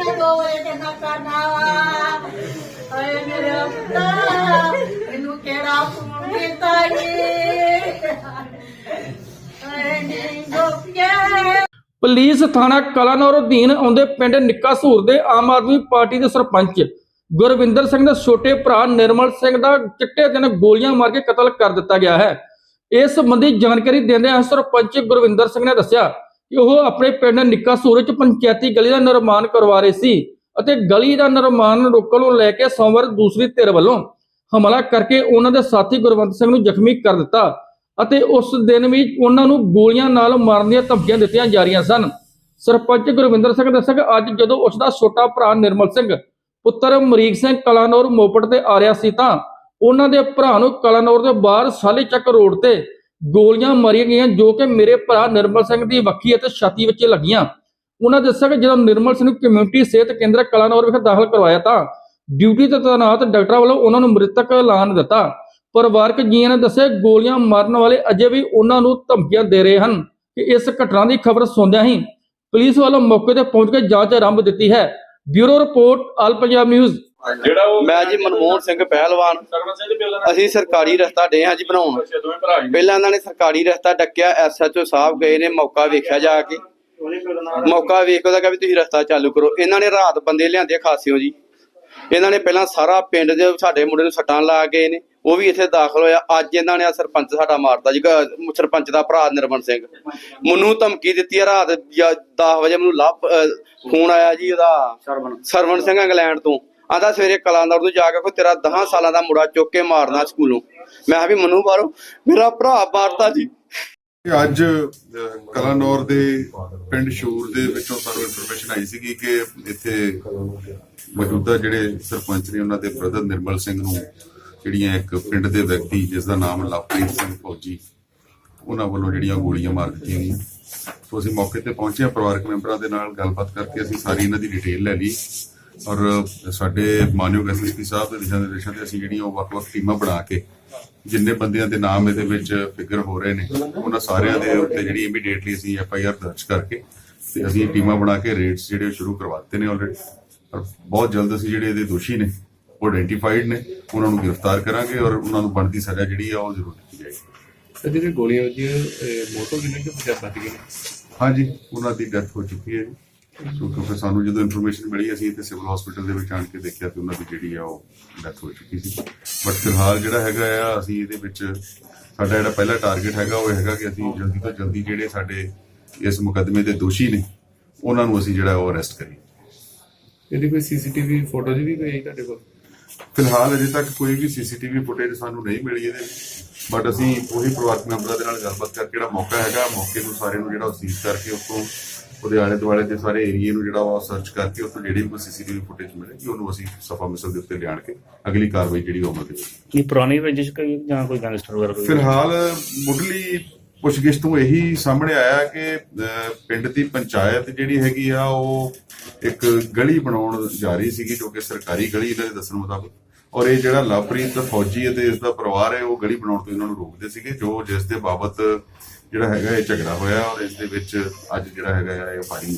ਨੇ ਦੋਏ ਤੇ ਨਾ ਓਏ ਮੇਰੇ ਪੁੱਤ ਇਹਨੂੰ ਕਿਹੜਾ ਫੋਨ ਕੀਤਾ ਈ ਨੀ ਗੋਪੀਏ ਪੁਲਿਸ ਥਾਣਾ ਕਲਾਨੌਰ ਅਧੀਨ ਆਉਂਦੇ ਪਿੰਡ ਨਿੱਕਾ ਸੂਰ ਦੇ ਆਮ ਆਦਮੀ ਪਾਰਟੀ ਦੇ ਸਰਪੰਚ ਗੁਰਵਿੰਦਰ ਸਿੰਘ ਦੇ ਛੋਟੇ ਭਰਾ ਨਿਰਮਲ ਸਿੰਘ ਦਾ ਚਿੱਟੇ ਦਿਨ ਗੋਲੀਆਂ ਮਾਰ ਕੇ ਕਤਲ ਕਰ ਦਿੱਤਾ ਗਿਆ ਹੈ। ਇਸ ਸੰਬੰਧੀ ਜਾਣਕਾਰੀ ਦਿੰਦਿਆਂ ਸਰਪੰਚ ਗੁਰਵਿੰਦਰ ਸਿੰਘ ਨੇ ਦੱਸਿਆ ਉਹ ਆਪਣੇ ਪਿੰਡ ਨਿੱਕਾ ਸੂਰ ਪੰਚਾਇਤੀ ਗਲੀ ਦਾ ਨਿਰਮਾਣ ਕਰਵਾ ਰਹੇ ਸੀ ਅਤੇ ਗਲੀ ਦਾ ਨਿਰਮਾਣ ਰੋਕਣ ਨੂੰ ਲੈ ਕੇ ਸੋਮਵਾਰ ਦੂਸਰੀ ਧਿਰ ਵੱਲੋਂ ਹਮਲਾ ਕਰਕੇ ਉਹਨਾਂ ਦੇ ਸਾਥੀ ਗੁਰਵੰਤ ਸਿੰਘ ਨੂੰ ਜ਼ਖਮੀ ਕਰ ਦਿੱਤਾ ਅਤੇ ਉਸ ਦਿਨ ਵੀ ਉਹਨਾਂ ਨੂੰ ਗੋਲੀਆਂ ਨਾਲ ਮਾਰਨ ਦੀਆਂ ਧਮਕੀਆਂ ਦਿੱਤੀਆਂ ਜਾ ਰਹੀਆਂ ਸਨ। ਸਰਪੰਚ ਗੁਰਵਿੰਦਰ ਸਿੰਘ ਦੱਸਿਆ ਕਿ ਅੱਜ ਜਦੋਂ ਉਸ ਦਾ ਛੋਟਾ ਭਰਾ ਨਿਰਮਲ ਸਿੰਘ, ਪੁੱਤਰ ਮਰੀਕ ਸਿੰਘ ਕਲਾਨੌਰ ਮੋਪੜ ਤੇ ਆ ਰਿਹਾ ਸੀ ਤਾਂ ਉਹਨਾਂ ਦੇ ਭਰਾ ਨੂੰ ਕਲਾਨੌਰ ਦੇ ਬਾਹਰ ਸਾਲੇ ਚੱਕ ਰੋਡ ਤੇ ਗੋਲੀਆਂ ਮਾਰੀਆਂ ਗਈਆਂ ਜੋ ਕਿ ਮੇਰੇ ਭਰਾ ਨਿਰਮਲ ਸਿੰਘ ਦੀ ਵੱਖੀ ਅਤੇ ਛਾਤੀ ਵਿੱਚ ਲੱਗੀਆਂ। ਉਹਨਾਂ ਦੱਸਿਆ ਕਿ ਜਦੋਂ ਨਿਰਮਲ ਸਿੰਘ ਨੂੰ ਕਮਿਊਨਿਟੀ ਸਿਹਤ ਕੇਂਦਰ ਕਲਾਨੌਰ ਵਿਖੇ ਦਾਖਲ ਕਰਵਾਇਆ ਤਾਂ ਡਿਊਟੀ ਤੇ ਤੈਨਾਤ ਡਾਕਟਰਾਂ ਵੱਲੋਂ ਉਹਨਾਂ ਨੂੰ ਮ੍ਰਿਤਕ ਐਲਾਨ ਦਿੱਤਾ। ਪਰਿਵਾਰਕ ਜੀਆਂ ਨੇ ਦੱਸਿਆ ਗੋਲੀਆਂ ਮਾਰਨ ਵਾਲੇ ਅਜੇ ਵੀ ਉਹਨਾਂ ਨੂੰ ਧਮਕੀਆਂ ਦੇ ਰਹੇ ਹਨ ਕਿ ਇਸ ਘਟਨਾ ਦੀ ਖਬਰ ਸੁਣਦਿਆਂ ਹੀ ਪੁਲਿਸ ਵੱਲੋਂ ਮੌਕੇ ਤੇ ਪਹੁੰਚ ਕੇ ਜਾਂਚ ਆਰੰਭ ਦਿੱਤੀ ਹੈ। Bureau report, all Punjab news. ਜਿਹੜਾ ਉਹ ਮੈਂ ਜੀ ਮਨਮੋਹਨ ਸਿੰਘ ਪਹਿਲਵਾਨ। ਅਸੀਂ ਸਰਕਾਰੀ ਰਸਤਾ ਡੇ ਹਾਂ ਜੀ ਬਣਾਉਣ। ਪਹਿਲਾਂ ਇਹਨਾਂ ਨੇ ਸਰਕਾਰੀ ਰਸਤਾ ਡੱਕਿਆ ਐਸਐਚਓ ਸਾਹਿਬ ਗਏ ਨੇ ਮੌਕਾ ਵੇਖਿਆ ਜਾ ਕੇ। ਮੌਕਾ ਵੇਖ ਉਹਦਾ ਕਿਹਾ ਵੀ ਤੁਸੀਂ ਰਸਤਾ ਚਾਲੂ ਕਰੋ। ਇਹਨਾਂ ਨੇ ਰਾਤ ਬੰਦੇ ਲਿਆਂਦੇ ਖਾਸਿਓ ਜੀ। ਇਹਨਾਂ ਨੇ ਪਹਿਲਾਂ ਸਾਰਾ ਪਿੰਡ ਦੇ ਸਾਡੇ ਮੁੰਡੇ ਨੂੰ ਸੱਟਾਂ ਲਾ ਗਏ ਨੇ ਉਹ ਵੀ ਇੱਥੇ ਦਾਖਲ ਹੋਇਆ। ਅੱਜ ਇਹਨਾਂ ਨੇ ਆ ਸਰਪੰਚ ਸਾਡਾ ਮਾਰਦਾ ਜੀ ਸਰਪੰਚ ਦਾ ਭਰਾ ਨਿਰਮਲ ਸਿੰਘ। ਮੈਨੂੰ ਧਮਕੀ ਦਿੱਤੀ ਆ ਰਾਤ 10 ਵਜੇ ਮੈਨੂੰ ਲੱਭ ਫੋਨ ਆਇਆ ਜੀ ਉਹਦਾ ਸਰਵਣ ਸਿੰਘ ਇੰਗਲੈਂਡ ਤੋਂ। ਆਂਦਾ ਸਵੇਰੇ ਕਲਾਨੌਰ ਤੋਂ ਜਾ ਕੇ ਕੋਈ ਤੇਰਾ 10 ਸਾਲਾਂ ਦਾ ਮੁੰਡਾ ਚੁੱਕ ਕੇ ਮਾਰਨਾ ਸਕੂਲੋਂ। ਮੈਂ ਕਿਹਾ ਵੀ ਮੈਨੂੰ ਮਾਰੋ ਮੇਰਾ ਭਰਾ ਮਾਰਤਾ ਜੀ। ਅੱਜ ਕਲਾਨੌਰ ਦੇ ਪਿੰਡ ਸ਼ੂਰ ਦੇ ਵਿੱਚੋਂ ਸਾਨੂੰ ਇਨਫੋਰਮੇਸ਼ਨ ਆਈ ਸੀਗੀ ਕਿ ਇੱਥੇ ਮੌਜੂਦਾ ਜਿਹੜੇ ਸਰਪੰਚ ਨੇ ਉਹਨਾਂ ਦੇ ਬ੍ਰਦਰ ਨਿਰਮਲ ਸਿੰਘ ਨੂੰ, ਜਿਹੜੀਆਂ ਇੱਕ ਪਿੰਡ ਦੇ ਵਿਅਕਤੀ ਜਿਸ ਦਾ ਨਾਮ ਲਵਪ੍ਰੀਤ ਸਿੰਘ ਫੌਜੀ, ਉਹਨਾਂ ਵੱਲੋਂ ਜਿਹੜੀਆਂ ਗੋਲੀਆਂ ਮਾਰ ਦਿੱਤੀਆਂ ਗਈਆਂ। ਸੋ ਅਸੀਂ ਮੌਕੇ ਤੇ ਪਹੁੰਚੇ ਪਰਿਵਾਰਕ ਮੈਂਬਰਾਂ ਦੇ ਨਾਲ ਗੱਲਬਾਤ ਕਰਕੇ ਅਸੀਂ ਸਾਰੀ ਇਹਨਾਂ ਦੀ ਡਿਟੇਲ ਲੈ ਲਈ। ਔਰ ਸਾਡੇ ਮਾਨਯੋਗ ਐਸਐਸਪੀ ਸਾਹਿਬ ਦੇ ਦਿਸ਼ਾ ਨਿਰਦੇਸ਼ਾਂ ਤੇ ਅਸੀਂ ਜਿਹੜੀਆਂ ਉਹ ਵੱਖ-ਵੱਖ ਟੀਮਾਂ ਬਣਾ ਕੇ ਜਿੰਨੇ ਬੰਦਿਆਂ ਦੇ ਨਾਮ ਇਹਦੇ ਵਿੱਚ ਫਿਗਰ ਹੋ ਰਹੇ ਨੇ ਉਹਨਾਂ ਸਾਰਿਆਂ ਦੇ ਉੱਤੇ ਜਿਹੜੀ ਇਮੀਡੀਏਟਲੀ ਅਸੀਂ ਐਫ ਆਈ ਆਰ ਦਰਜ ਕਰਕੇ ਤੇ ਅਸੀਂ ਟੀਮਾਂ ਬਣਾ ਕੇ ਰੇਡਸ ਜਿਹੜੇ ਸ਼ੁਰੂ ਕਰਵਾਤੇ ਨੇ ਆਲਰੇਡੀ ਔਰ ਬਹੁਤ ਜਲਦ ਅਸੀਂ ਜਿਹੜੇ ਇਹਦੇ ਦੋਸ਼ੀ ਨੇ ਉਹ ਆਇਡੈਂਟੀਫਾਈਡ ਨੇ ਉਹਨਾਂ ਨੂੰ ਗ੍ਰਿਫਤਾਰ ਕਰਾਂਗੇ ਔਰ ਉਹਨਾਂ ਨੂੰ ਬਣਦੀ ਸਜ਼ਾ ਜਿਹੜੀ ਆ ਉਹ ਜ਼ਰੂਰ ਦਿੱਤੀ ਜਾਏਗੀ। ਤੇ ਜਿਹੜੇ ਗੋਲੀਆਂ ਵੱਜੀਆਂ ਮੋਟੋ ਕਿੰਨੇ ਕਿ ਪੰਜਾਹ ਬਚ ਗਏ? ਹਾਂਜੀ ਉਹਨਾਂ ਦੀ ਡੈਥ ਹੋ ਚੁੱਕੀ ਹੈ ਜੀ। ਸੋ ਕਿਉਂਕਿ ਸਾਨੂੰ ਜਦੋਂ ਇਨਫੋਰਮੇਸ਼ਨ ਮਿਲੀ ਅਸੀਂ ਇੱਥੇ ਸਿਵਲ ਹਸਪੀਟਲ ਦੇ ਵਿੱਚ ਆਣ ਕੇ ਦੇਖਿਆ ਤੇ ਉਹਨਾਂ ਦੀ ਜਿਹੜੀ ਆ ਉਹ ਡੈਥ ਹੋ ਚੁੱਕੀ ਸੀ। ਬਟ ਫਿਲਹਾਲ ਜਿਹੜਾ ਹੈਗਾ ਆ ਅਸੀਂ ਇਹਦੇ ਵਿੱਚ ਸਾਡਾ ਜਿਹੜਾ ਪਹਿਲਾ ਟਾਰਗੇਟ ਹੈਗਾ ਉਹ ਹੈਗਾ ਕਿ ਅਸੀਂ ਜਲਦੀ ਤੋਂ ਜਲਦੀ ਜਿਹੜੇ ਸਾਡੇ ਇਸ ਮੁਕੱਦਮੇ ਦੇ ਦੋਸ਼ੀ ਨੇ ਉਹਨਾਂ ਨੂੰ ਅਸੀਂ ਜਿਹੜਾ ਉਹ ਅਰੈਸਟ ਕਰੀਏ। ਇਹਦੀ ਕੋਈ ਸੀਸੀਟੀਵੀ ਫੋਟੋ ਜੀ ਵੀ ਕੋਈ ਹੈ ਤੁਹਾਡੇ ਕੋਲ? ਫਿਲਹਾਲ ਅਜੇ ਤੱਕ ਕੋਈ ਵੀ ਸੀਸੀਟੀਵੀ ਫੁਟੇਜ ਸਾਨੂੰ ਨਹੀਂ ਮਿਲੀ ਇਹਦੇ ਬਟ ਅਸੀਂ ਉਹੀ ਪਰਿਵਾਰਕ ਮੈਂਬਰਾਂ ਦੇ ਨਾਲ ਗੱਲਬਾਤ ਕਰਕੇ ਜਿਹੜਾ ਮੌਕਾ ਹੈਗਾ ਮੌਕੇ ਨੂੰ ਸਾਰੇ ਨੂੰ ਜਿਹੜਾ ਸੀਜ਼ ਕਰਕੇ ਉੱਥੋਂ ਉਹਦੇ ਆਲੇ ਦੁਆਲੇ ਦੇ ਸਾਰੇ ਏਰੀਏ ਨੂੰ ਜਿਹੜਾ ਉਹ ਸਰਚ ਕਰਕੇ ਉੱਥੋਂ ਜਿਹੜੀ ਵੀ ਕੋਈ ਸੀਸੀਟੀਵੀ ਫੁਟੇਜ ਮਿਲੇਗੀ ਉਹਨੂੰ ਅਸੀਂ ਸਫਾ ਮਿਸਲ ਦੇ ਉੱਤੇ ਲਿਆਣ ਕੇ ਅਗਲੀ ਕਾਰਵਾਈ ਜਿਹੜੀ ਉਹ ਅਮਲ ਕੀ ਪੁਰਾਣੀ ਰੰਜਿਸ਼ ਕੋਈ ਜਾਂ ਕੋਈ ਗੈਂਗਸਟਰ ਵਗੈਰਾ ਕੋਈ? ਫਿਲਹਾਲ ਮੁੱਢਲੀ ਪੁੱਛਗਿੱਛ ਤੋਂ ਇਹੀ ਸਾਹਮਣੇ ਆਇਆ ਕਿ ਪਿੰਡ ਦੀ ਪੰਚਾਇਤ ਜਿਹੜੀ ਹੈਗੀ ਆ ਉਹ ਇੱਕ ਗਲੀ ਬਣਾਉਣ ਜਾ ਰਹੀ ਸੀਗੀ ਜੋ ਕਿ ਸਰਕਾਰੀ ਗਲੀ ਇਹਨਾਂ ਦੇ ਦੱਸਣ ਮੁਤਾਬਕ। ਔਰ ਇਹ ਜਿਹੜਾ ਲਵਪ੍ਰੀਤ ਫੌਜੀ ਅਤੇ ਇਸ ਦਾ ਪਰਿਵਾਰ ਹੈ, ਉਹ ਗਲੀ ਬਣਾਉਣ ਤੋਂ ਇਹਨਾਂ ਨੂੰ ਰੋਕਦੇ ਸੀਗੇ, ਜੋ ਜਿਸ ਦੇ ਬਾਬਤ ਜਿਹੜਾ ਹੈਗਾ ਇਹ ਝਗੜਾ ਹੋਇਆ ਔਰ ਇਸ ਦੇ ਵਿੱਚ ਅੱਜ ਜਿਹੜਾ ਹੈਗਾ ਇਹ ਫਾਇਰਿੰਗ